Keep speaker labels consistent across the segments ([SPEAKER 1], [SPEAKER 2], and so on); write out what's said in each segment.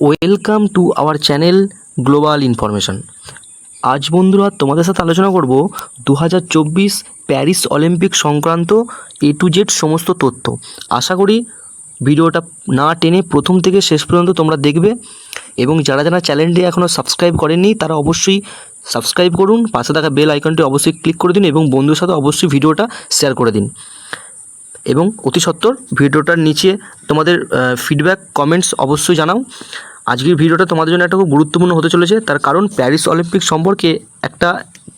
[SPEAKER 1] Welcome to our channel global information আজ বন্ধুরা তোমাদের সাথে আলোচনা করব দু হাজার চব্বিশ প্যারিস অলিম্পিক সংক্রান্ত এ টু জেড সমস্ত তথ্য। আশা করি ভিডিওটা না টেনে প্রথম থেকে শেষ পর্যন্ত তোমরা দেখবে এবং যারা যারা চ্যানেলটি এখনও সাবস্ক্রাইব করেননি, তারা অবশ্যই সাবস্ক্রাইব করুন, পাশে থাকা বেল আইকনটি অবশ্যই ক্লিক করে দিন এবং বন্ধুর সাথে অবশ্যই ভিডিওটা শেয়ার করে দিন। এবং অতি সত্বর ভিডিওটার নিচে তোমাদের ফিডব্যাক কমেন্টস অবশ্যই জানাও। আজকের ভিডিওটা তোমাদের জন্য একটা খুব গুরুত্বপূর্ণ হতে চলেছে। তার কারণ প্যারিস অলিম্পিক সম্পর্কে একটা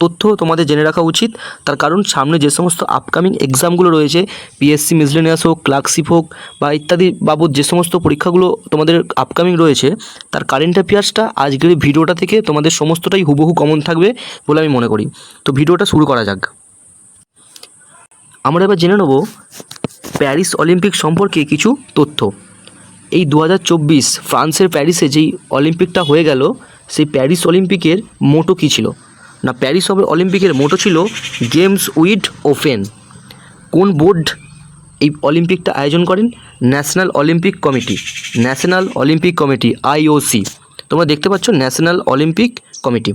[SPEAKER 1] তথ্য তোমাদের জেনে রাখা উচিত। তার কারণ সামনে যে সমস্ত আপকামিং এক্সামগুলো রয়েছে পিএসসি মিসলেনিয়াস হোক ক্লার্কশিপ হোক বা ইত্যাদি বাবদ যে সমস্ত পরীক্ষাগুলো তোমাদের আপকামিং রয়েছে, তার কারেন্ট অ্যাফেয়ার্সটা আজকের ভিডিওটা থেকে তোমাদের সমস্তটাই হুবহু কমন থাকবে বলে আমি মনে করি। তো ভিডিওটা শুরু করা যাক। আমরা এবার জেনে নেব প্যারিস অলিম্পিক সম্পর্কে কিছু তথ্য। এই দু ফ্রান্সের প্যারিসে যেই অলিম্পিকটা হয়ে গেল, সেই প্যারিস অলিম্পিকের মোটো কী ছিল? না, প্যারিস অলিম্পিকের মোটো ছিল গেমস উইথ ওপেন। কোন বোর্ড এই অলিম্পিকটা আয়োজন করেন? National Olympic committee. National Olympic committee IOC তোমরা দেখতে পাচ্ছ ন্যাশনাল অলিম্পিক কমিটি।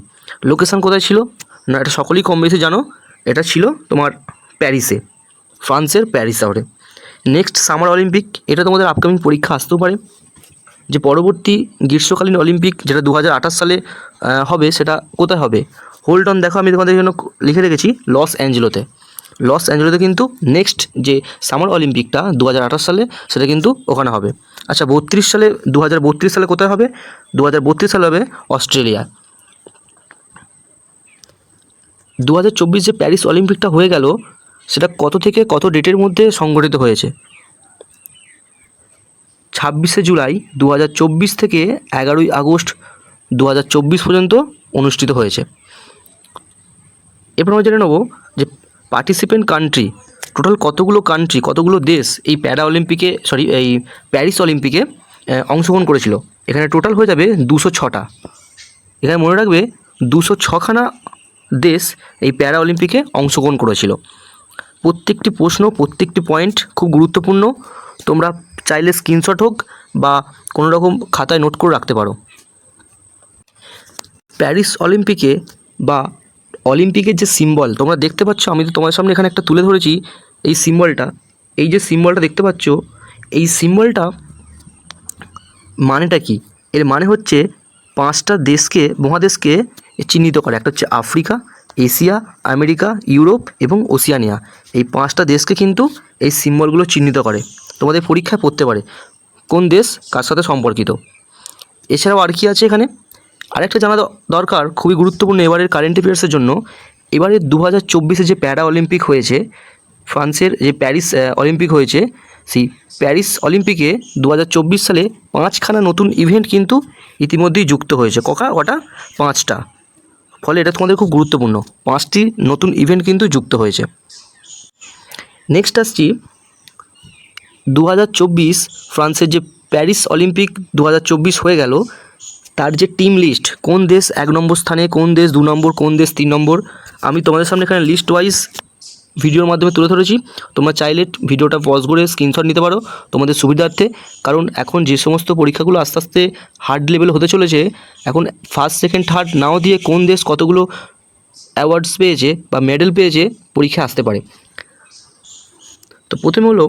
[SPEAKER 1] লোকেশান কোথায় ছিল? না, এটা সকলেই কম বেশি জানো। এটা ছিল তোমার প্যারিসে, ফ্রান্সের প্যারিস শহরে। নেক্সট সামার অলিম্পিক এটা তোমাদের আপকামিং পরীক্ষা আসতেও পারে। যে পরবর্তী গ্রীষ্মকালীন অলিম্পিক যেটা দু হাজার আঠাশ সালে হবে, সেটা কোথায় হবে? হোল্ড অন দেখো, আমি তোমাদের জন্য লিখে রেখেছি লস অ্যাঞ্জেলোতে লস অ্যাঞ্জেলোতে কিন্তু নেক্সট যে সামার অলিম্পিকটা দু হাজার আঠাশ সালে, সেটা কিন্তু ওখানে হবে। আচ্ছা বত্রিশ সালে দু হাজার বত্রিশ সালে কোথায় হবে? দু হাজার বত্রিশ সালে হবে অস্ট্রেলিয়া। দু হাজার চব্বিশ যে প্যারিস অলিম্পিকটা হয়ে গেল সেটা কত থেকে কত ডেটের মধ্যে সংগঠিত হয়েছে? ছাব্বিশে জুলাই দু হাজার চব্বিশ থেকে এগারোই আগস্ট দু হাজার চব্বিশ পর্যন্ত অনুষ্ঠিত হয়েছে। এরপর আমরা জেনে নেব যে পার্টিসিপেন্ট কান্ট্রি টোটাল কতগুলো কান্ট্রি কতগুলো দেশ এই প্যারা অলিম্পিকে সরি এই প্যারিস অলিম্পিকে অংশগ্রহণ করেছিল? এখানে টোটাল হয়ে যাবে দুশো ছটা। এখানে মনে রাখবে দুশো ছখানা দেশ এই প্যারা অলিম্পিকে অংশগ্রহণ করেছিল। প্রত্যেকটি প্রশ্ন, প্রত্যেকটি পয়েন্ট খুব গুরুত্বপূর্ণ। তোমরা চাইলে স্ক্রিনশট হোক বা কোনো রকম খাতায় নোট করে রাখতে পারো। প্যারিস অলিম্পিকে বা অলিম্পিকের যে সিম্বল তোমরা দেখতে পাচ্ছ, আমি তো তোমার সামনে এখানে একটা তুলে ধরেছি, এই সিম্বলটা এই যে সিম্বলটা দেখতে পাচ্ছ, এই সিম্বলটা মানেটা কি? এর মানে হচ্ছে পাঁচটা দেশকে, মহাদেশকে চিহ্নিত করে। একটা হচ্ছে আফ্রিকা এশিয়া, আমেরিকা, ইউরোপ এবং ওসিয়ানিয়া। এই পাঁচটা দেশকে কিন্তু এই সিম্বলগুলো চিহ্নিত করে। তোমাদের পরীক্ষায় পড়তে পারে কোন দেশ কার সাথে সম্পর্কিত। এছাড়াও আর কি আছে এখানে? আরেকটা জানা দরকার, খুবই গুরুত্বপূর্ণ এবারের কারেন্ট অ্যাফেয়ার্সের জন্য। এবারে দু হাজার চব্বিশে যে প্যারা অলিম্পিক হয়েছে, ফ্রান্সের যে প্যারিস অলিম্পিক হয়েছে, সেই প্যারিস অলিম্পিকে দু হাজার চব্বিশ সালে পাঁচখানা নতুন ইভেন্ট কিন্তু ইতিমধ্যেই যুক্ত হয়েছে। কটা? কটা? পাঁচটা। ফলে এটা তোমাদের খুব গুরুত্বপূর্ণ। পাঁচটি নতুন ইভেন্ট কিন্তু যুক্ত হয়েছে। নেক্সট আসছি দু হাজার চব্বিশ ফ্রান্সের যে প্যারিস অলিম্পিক দু হাজার চব্বিশ হয়ে গেল, তার যে টিম লিস্ট কোন দেশ এক নম্বর স্থানে, কোন দেশ দু নম্বর, কোন দেশ তিন নম্বর, আমি তোমাদের সামনে এখানে লিস্ট ওয়াইজ ভিডিওর মাধ্যমে তুলে ধরেছি। তোমরা চাইলে ভিডিওটা পজ করে স্ক্রিনশট নিতে পারো তোমাদের সুবিধার্থে। কারণ এখন যে সমস্ত পরীক্ষাগুলো আস্তে আস্তে হার্ড লেভেল হতে চলেছে, এখন ফার্স্ট সেকেন্ড থার্ড নাও দিয়ে কোন দেশ কতগুলো অ্যাওয়ার্ডস পেয়েছে বা মেডেল পেয়েছে পরীক্ষা আসতে পারে। তো প্রথমে হলো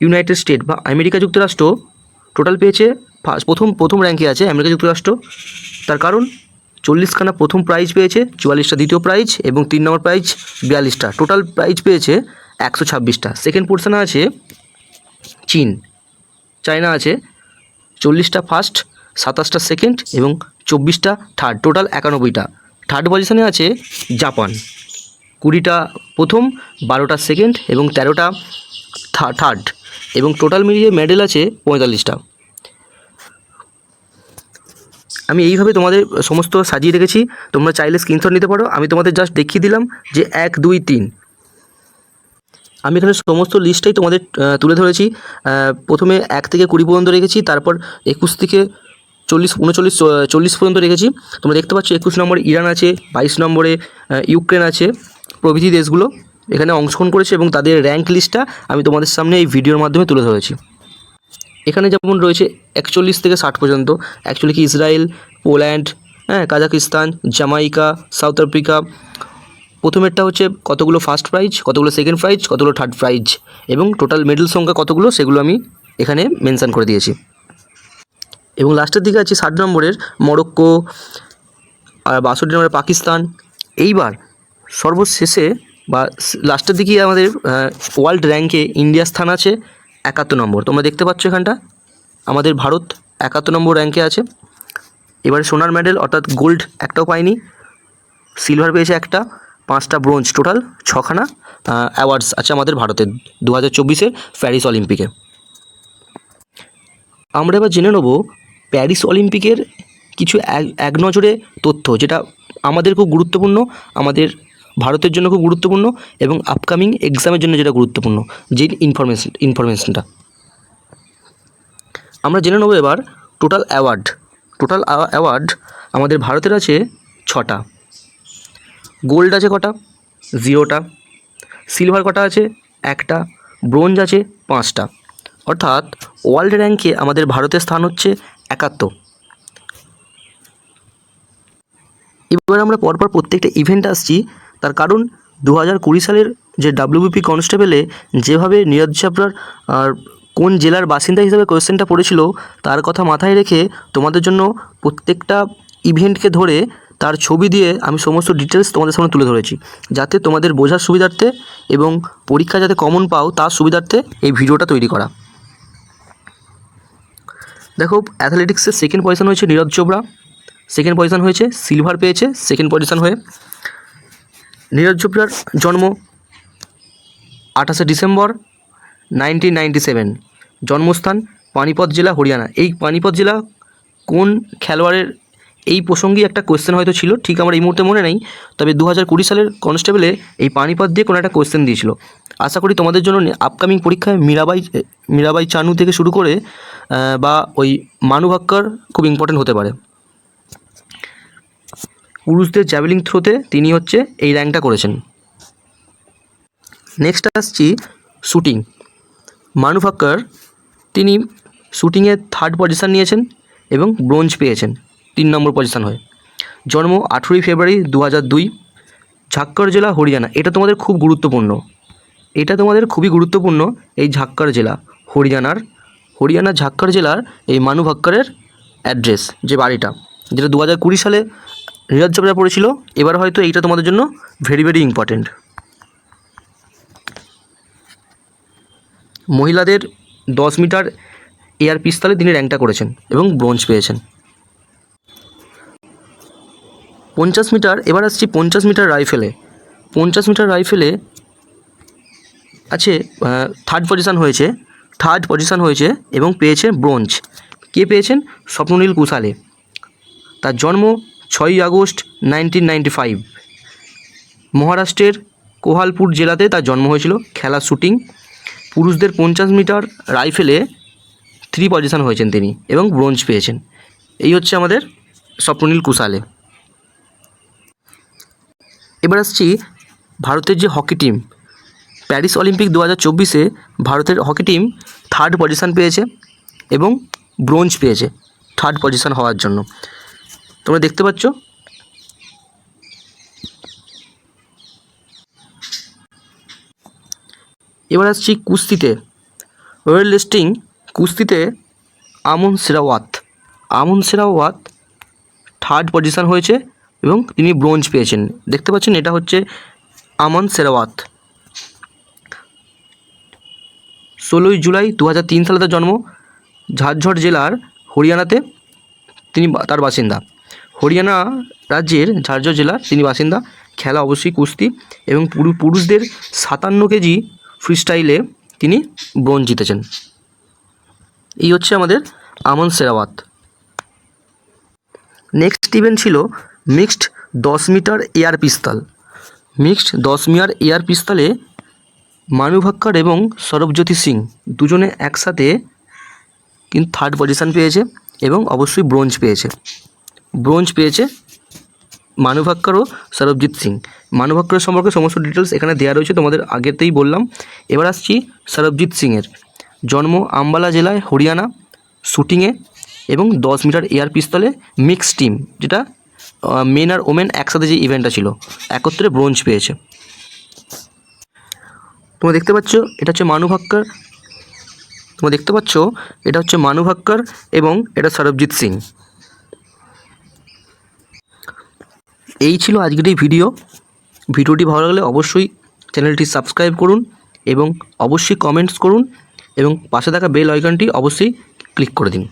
[SPEAKER 1] ইউনাইটেড স্টেট বা আমেরিকা যুক্তরাষ্ট্র টোটাল পেয়েছে ফার্স্ট প্রথম প্রথম র্যাঙ্কে আছে আমেরিকা যুক্তরাষ্ট্র। তার কারণ চল্লিশখানা প্রথম প্রাইজ পেয়েছে, চুয়াল্লিশটা দ্বিতীয় প্রাইজ এবং তিন নম্বর প্রাইজ বিয়াল্লিশটা। টোটাল প্রাইজ পেয়েছে একশো ছাব্বিশটা। সেকেন্ড পোর্শনে আছে চীন। চায়না আছে চল্লিশটা ফার্স্ট সাতাশটা সেকেন্ড এবং চব্বিশটা থার্ড টোটাল একানব্বইটা। থার্ড পজিশনে আছে জাপান কুড়িটা প্রথম, বারোটা সেকেন্ড এবং তেরোটা থার্ড এবং টোটাল মিলিয়ে মেডেল আছে পঁয়তাল্লিশটা। আমি এইভাবে তোমাদের সমস্ত সাজিয়ে রেখেছি। তোমরা চাইলে স্ক্রিনশট নিতে পারো। আমি তোমাদের জাস্ট দেখিয়ে দিলাম যে এক, দুই, তিন। আমি এখানে সমস্ত লিস্টটাই তোমাদের তুলে ধরেছি। প্রথমে এক থেকে কুড়ি পর্যন্ত রেখেছি, তারপর একুশ থেকে চল্লিশ, উনচল্লিশ চল্লিশ পর্যন্ত রেখেছি। তোমরা দেখতে পাচ্ছ একুশ নম্বরে ইরান আছে, বাইশ নম্বরে ইউক্রেন আছে, প্রভৃতি দেশগুলো। এখানে অংশগ্রহণ করেছে এবং তাদের র্যাঙ্ক লিস্টটা আমি তোমাদের সামনে এই ভিডিওর মাধ্যমে তুলে ধরেছি। এখানে যেমন রয়েছে একচল্লিশ থেকে ষাট পর্যন্ত। অ্যাকচুয়ালি কি ইসরায়েল, পোল্যান্ড হ্যাঁ কাজাকিস্তান জামাইকা, সাউথ আফ্রিকা। প্রথমেরটা হচ্ছে কতগুলো ফার্স্ট প্রাইজ কতগুলো সেকেন্ড প্রাইজ কতগুলো থার্ড প্রাইজ এবং টোটাল মেডেল সংখ্যা কতগুলো সেগুলো আমি এখানে মেনশান করে দিয়েছি। এবং লাস্টের দিকে আছে ষাট নম্বরের মরক্কো, আর বাষট্টি নম্বরে পাকিস্তান। এইবার সর্বশেষে বা লাস্টের দিকে আমাদের ওয়ার্ল্ড র্যাঙ্কে ইন্ডিয়ার স্থান আছে। একাত্তর নম্বর। তোমরা দেখতে পাচ্ছ এখানটা? আমাদের ভারত একাত্তর নম্বর র্যাঙ্কে আছে। এবারে সোনার মেডেল অর্থাৎ গোল্ড একটাও পায়নি সিলভার পেয়েছে একটা, পাঁচটা ব্রোঞ্জ টোটাল ছখানা অ্যাওয়ার্ডস আছে আমাদের ভারতের দু হাজার চব্বিশের প্যারিস অলিম্পিকে আমরা এবার জেনে নেব প্যারিস অলিম্পিকের কিছু এক নজরে তথ্য, যেটা আমাদের খুব গুরুত্বপূর্ণ, আমাদের ভারতের জন্য খুব গুরুত্বপূর্ণ এবং আপকামিং এক্সামের জন্য যেটা গুরুত্বপূর্ণ, যে ইনফরমেশন ইনফরমেশনটা আমরা জেনে নেব এবার টোটাল অ্যাওয়ার্ড টোটাল অ্যাওয়ার্ড আমাদের ভারতের আছে ছটা। গোল্ড আছে কটা? জিরোটা সিলভার কটা আছে? একটা। ব্রোঞ্জ আছে পাঁচটা। অর্থাৎ ওয়ার্ল্ড র্যাঙ্কে আমাদের ভারতের স্থান হচ্ছে একাত্তর। এবার আমরা পরপর প্রত্যেকটা ইভেন্ট আসছি তার কারণ দু হাজার কুড়ি সালের যে ডাব্লিউবিপি কনস্টেবলে যেভাবে নীরজ চাপড়ার কোন জেলার বাসিন্দা হিসেবে কোয়েশ্চেনটা পড়েছিল, তার কথা মাথায় রেখে তোমাদের জন্য প্রত্যেকটা ইভেন্টকে ধরে তার ছবি দিয়ে আমি সমস্ত ডিটেলস তোমাদের সামনে তুলে ধরেছি। যাতে তোমাদের বোঝার সুবিধার্থে এবং পরীক্ষা যাতে কমন পাও, তার সুবিধার্থে এই ভিডিওটা তৈরি করা। দেখো অ্যাথলেটিক্সের সেকেন্ড পজিশন হয়েছে নীরজ চোপড়া সেকেন্ড পজিশন হয়েছে সিলভার পেয়েছে সেকেন্ড পজিশন হয়ে নীরজ চোপড়ার জন্ম আঠাশে ডিসেম্বর নাইনটিন নাইনটি সেভেন। জন্মস্থান পানিপথ জেলা হরিয়ানা। এই পানিপথ জেলা কোন খেলোয়াড়ের এই প্রসঙ্গে একটা কোয়েশ্চেন হয়তো ছিল, ঠিক আমার এই মুহূর্তে মনে নেই, তবে দু হাজার কুড়ি সালের কনস্টেবলে এই পানিপথ দিয়ে কোনো একটা কোয়েশ্চেন দিয়েছিল। আশা করি তোমাদের জন্য আপকামিং পরীক্ষায় মীরাবাই মীরাবাই চানু থেকে শুরু করে বা ওই মানু ভাক্কর খুব ইম্পর্টেন্ট হতে পারে। পুরুষদের জ্যাভেলিং থ্রোতে তিনি হচ্ছে এই র্যাঙ্কটা করেছেন। নেক্সট আসছি শুটিং মানুফাক্কার তিনি শুটিংয়ে থার্ড পজিশন নিয়েছেন এবং ব্রোঞ্জ পেয়েছেন, তিন নম্বর পজিশান হয়ে। জন্ম আঠেরোই ফেব্রুয়ারি দু হাজার দুই, ঝাক্কর জেলা, হরিয়ানা। এটা তোমাদের খুব গুরুত্বপূর্ণ। এটা তোমাদের খুবই গুরুত্বপূর্ণ এই ঝাক্কর জেলা, হরিয়ানার, হরিয়ানা ঝাক্কর জেলার এই মানু ভাক্করের অ্যাড্রেস যে বাড়িটা, যেটা দু হাজার কুড়ি সালে নীরজ চোপড়া পড়েছিল, এবার হয়তো এইটা তোমাদের জন্য ভেরি ভেরি ইম্পর্টেন্ট মহিলাদের দশ মিটার এয়ার পিস্তলে তিনি র্যাঙ্কটা করেছেন এবং ব্রোঞ্জ পেয়েছেন। পঞ্চাশ মিটার, এবার আসছি পঞ্চাশ মিটার রাইফেলে। পঞ্চাশ মিটার রাইফেলে আছে থার্ড পজিশান হয়েছে থার্ড পজিশান হয়েছে এবং পেয়েছে ব্রোঞ্জ। কে পেয়েছেন? স্বপ্ননীল কুশালে। তার জন্ম ছয়ই আগস্ট নাইনটিন নাইনটি ফাইভ। মহারাষ্ট্রের কোহালপুর জেলাতে তার জন্ম হয়েছিল। খেলা শুটিং, পুরুষদের পঞ্চাশ মিটার রাইফেলে থ্রি পজিশন হয়েছেন তিনি এবং ব্রোঞ্জ পেয়েছেন। এই হচ্ছে আমাদের স্বপ্ননীল কুশালে। এবার আসছি ভারতের যে হকি টিম, প্যারিস অলিম্পিক দু হাজার চব্বিশে ভারতের হকি টিম থার্ড পজিশন পেয়েছে এবং ব্রোঞ্জ পেয়েছে থার্ড পজিশান হওয়ার জন্য। তোমরা দেখতে পাচ্ছ? এবার আসছি কুস্তিতে। ওয়েল লিস্টিং কুস্তিতে আমন সেরাওয়াত। আমন সেরাওয়াত থার্ড পজিশন হয়েছে এবং তিনি ব্রোঞ্জ পেয়েছেন। দেখতে পাচ্ছেন, এটা হচ্ছে আমন সেরাওয়াত। ষোলোই জুলাই দু হাজার তিন সালে তার জন্ম। ঝাড়ঝড় জেলার হরিয়ানাতে। তিনি তার বাসিন্দা। হরিয়ানা রাজ্যের ঝাড়ঝড় জেলার তিনি বাসিন্দা, খেলা অবশ্যই কুস্তি এবং পুরু- পুরুষদের সাতান্ন কেজি ফ্রিস্টাইলে তিনি ব্রোঞ্জ জিতেছেন। এই হচ্ছে আমাদের আমন সেরাওয়াত নেক্সট ইভেন্ট ছিল মিক্সড দশ মিটার এয়ার পিস্তল। মিক্সড দশ মিটার এয়ার পিস্তলে মানু ভাক্কর এবং সরবজ্যোতি সিং দুজনে একসাথে কিন্তু থার্ড পজিশন পেয়েছে এবং অবশ্যই ব্রোঞ্জ পেয়েছে। ব্রোঞ্জ পেয়েছে মানু ভাক্কর ও সরবজিৎ সিং। মানু ভাক্করের সম্পর্কে সমস্ত ডিটেলস এখানে দেওয়া রয়েছে, তোমাদের আগেতেই বললাম। এবার আসছি সরবজিৎ সিংয়ের। জন্ম আম্বালা জেলায় হরিয়ানা শ্যুটিংয়ে এবং দশ মিটার এয়ার পিস্তলে মিক্স টিম, যেটা মেন আর ওমেন একসাথে যে ইভেন্টটা ছিল, একত্রে ব্রোঞ্জ পেয়েছে। তোমরা দেখতে পাচ্ছ, এটা হচ্ছে মানু ভাক্কর। তোমরা দেখতে পাচ্ছ, এটা হচ্ছে মানু ভাক্কর এবং এটা সরবজিৎ সিং। এই ছিল আজকের এই ভিডিও ভিডিওটি ভালো লাগলে অবশ্যই চ্যানেলটি সাবস্ক্রাইব করুন এবং অবশ্যই কমেন্টস করুন এবং পাশে থাকা বেল আইকনটি অবশ্যই ক্লিক করে দিন।